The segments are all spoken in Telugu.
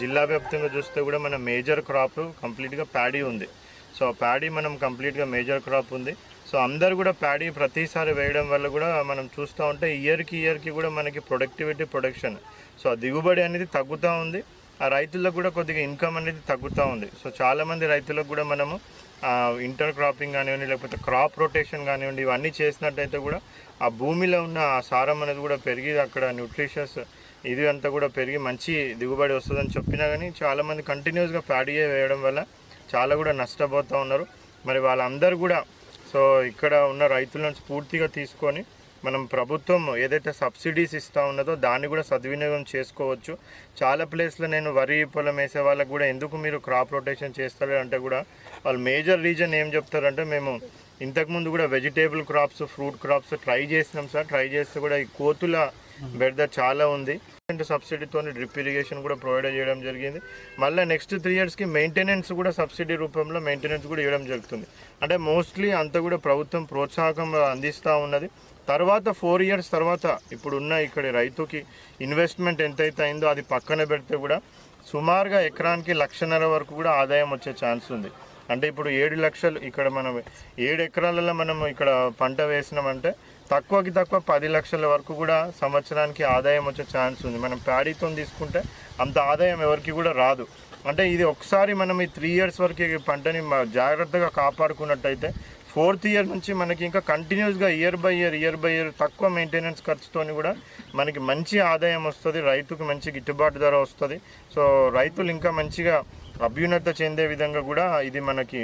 జిల్లా వ్యాప్తంగా చూస్తే కూడా మన మేజర్ క్రాప్ కంప్లీట్గా ప్యాడీ ఉంది. సో ప్యాడీ మనం కంప్లీట్గా మేజర్ క్రాప్ ఉంది. సో అందరు కూడా ప్యాడీ ప్రతిసారి వేయడం వల్ల కూడా మనం చూస్తూ ఉంటే ఇయర్కి ఇయర్కి కూడా మనకి ప్రొడక్టివిటీ ప్రొడక్షన్. సో ఆ దిగుబడి అనేది తగ్గుతూ ఉంది. ఆ రైతులకు కూడా కొద్దిగా ఇన్కమ్ అనేది తగ్గుతూ ఉంది. సో చాలామంది రైతులకు కూడా మనము ఇంటర్ క్రాపింగ్ కానివ్వండి లేకపోతే క్రాప్ రొటేషన్ కానివ్వండి ఇవన్నీ చేసినట్టయితే కూడా ఆ భూమిలో ఉన్న ఆ సారం అనేది కూడా పెరిగి అక్కడ న్యూట్రిషియస్ ఇది అంతా కూడా పెరిగి మంచి దిగుబడి వస్తుందని చెప్పినా కానీ చాలామంది కంటిన్యూస్గా ప్యాడీయే వేయడం వల్ల చాలా కూడా నష్టపోతూ ఉన్నారు. మరి వాళ్ళందరూ కూడా సో ఇక్కడ ఉన్న రైతులను స్ఫూర్తిగా తీసుకొని మనం ప్రభుత్వం ఏదైతే సబ్సిడీస్ ఇస్తూ ఉన్నదో దాన్ని కూడా సద్వినియోగం చేసుకోవచ్చు. చాలా ప్లేస్లో నేను వరి పొలం వేసే వాళ్ళకు కూడా ఎందుకు మీరు క్రాప్ రొటేషన్ చేస్తారు అంటే కూడా వాళ్ళు మేజర్ రీజన్ ఏం చెప్తారంటే మేము ఇంతకుముందు కూడా vegetable crops fruit crops try చేసినాం సార్. ట్రై చేస్తే కూడా ఈ కోతుల బెడద చాలా ఉంది. సబ్సిడీతో డ్రిప్ ఇరిగేషన్ కూడా ప్రొవైడ్ చేయడం జరిగింది. మళ్ళీ నెక్స్ట్ త్రీ ఇయర్స్కి మెయింటెనెన్స్ కూడా సబ్సిడీ రూపంలో మెయింటెనెన్స్ కూడా ఇవ్వడం జరుగుతుంది. అంటే మోస్ట్లీ అంతా కూడా ప్రభుత్వం ప్రోత్సాహకం అందిస్తూ ఉన్నది. తర్వాత ఫోర్ ఇయర్స్ తర్వాత ఇప్పుడున్న ఇక్కడ రైతుకి ఇన్వెస్ట్మెంట్ ఎంతైతే అయిందో అది పక్కన పెడితే కూడా సుమారుగా ఎకరానికి లక్షన్నర వరకు కూడా ఆదాయం వచ్చే ఛాన్స్ ఉంది. అంటే ఇప్పుడు ఏడు లక్షలు ఇక్కడ మనం ఏడు ఎకరాలలో మనం ఇక్కడ పంట వేసినామంటే తక్కువకి తక్కువ పది లక్షల వరకు కూడా సంవత్సరానికి ఆదాయం వచ్చే ఛాన్స్ ఉంది. మనం ప్యాడీతో తీసుకుంటే అంత ఆదాయం ఎవరికి కూడా రాదు. అంటే ఇది ఒకసారి మనం ఈ త్రీ ఇయర్స్ వరకు పంటని జాగ్రత్తగా కాపాడుకున్నట్టయితే ఫోర్త్ ఇయర్ నుంచి మనకి ఇంకా కంటిన్యూస్గా year by year year by year తక్కువ మెయింటెనెన్స్ ఖర్చుతోని కూడా మనకి మంచి ఆదాయం వస్తుంది రైతుకు మంచి గిట్టుబాటు ధర వస్తుంది. సో రైతులు ఇంకా మంచిగా అభ్యున్నత చెందే విధంగా కూడా ఇది మనకి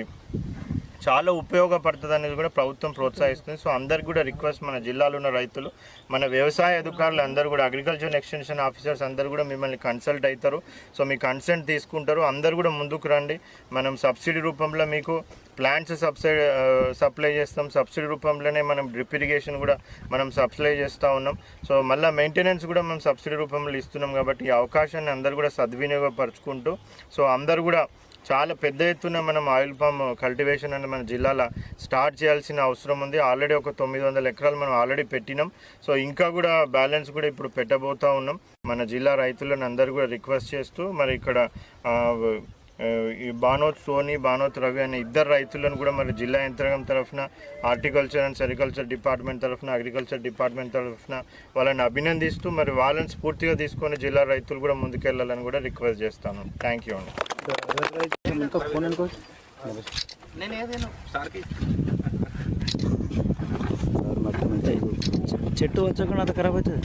చాలా ఉపయోగపడుతుంది అనేది కూడా ప్రభుత్వం ప్రోత్సహిస్తుంది. సో అందరికి కూడా రిక్వెస్ట్ మన జిల్లాలో ఉన్న రైతులు మన వ్యవసాయ అధికారులు అందరూ కూడా అగ్రికల్చర్ ఎక్స్టెన్షన్ ఆఫీసర్స్ అందరూ కూడా మిమ్మల్ని కన్సల్ట్ అవుతారు. సో మీ కన్సెంట్ తీసుకుంటారు. అందరు కూడా ముందుకు రండి. మనం సబ్సిడీ రూపంలో మీకు ప్లాంట్స్ సబ్సిడీ సప్లై చేస్తాం. సబ్సిడీ రూపంలోనే మనం డ్రిప్ ఇరిగేషన్ కూడా మనం సప్లై చేస్తూ ఉన్నాం. సో మళ్ళీ మెయింటెనెన్స్ కూడా మనం సబ్సిడీ రూపంలో ఇస్తున్నాం కాబట్టి ఈ అవకాశాన్ని అందరూ కూడా సద్వినియోగపరుచుకుంటూ సో అందరు కూడా చాలా పెద్ద ఎత్తున మనం ఆయిల్ పామ్ కల్టివేషన్ అనేది మన జిల్లాలో స్టార్ట్ చేయాల్సిన అవసరం ఉంది. ఆల్రెడీ ఒక తొమ్మిది వందల ఎకరాలు మనం ఆల్రెడీ పెట్టినాం. సో ఇంకా కూడా బ్యాలెన్స్ కూడా ఇప్పుడు పెట్టబోతా ఉన్నాం. మన జిల్లా రైతులను అందరూ కూడా రిక్వెస్ట్ చేస్తూ మరి ఇక్కడ ఈ బానోత్ సోని బానోత్ రవి అనే ఇద్దరు రైతులను కూడా మరి జిల్లా యంత్రాంగం తరఫున హార్టికల్చర్ అండ్ సెరికల్చర్ డిపార్ట్మెంట్ తరఫున అగ్రికల్చర్ డిపార్ట్మెంట్ తరఫున వాళ్ళని అభినందిస్తూ మరి వాళ్ళని స్ఫూర్తిగా తీసుకొని జిల్లా రైతులు కూడా ముందుకెళ్ళాలని కూడా రిక్వెస్ట్ చేస్తాను. థ్యాంక్ యూ అండి ఇంకా ఫోన్ అనుకో నేను ఏదైనా సార్కి. చెట్టు వచ్చకుండా అంత ఖరాబ్ అవుతుంది.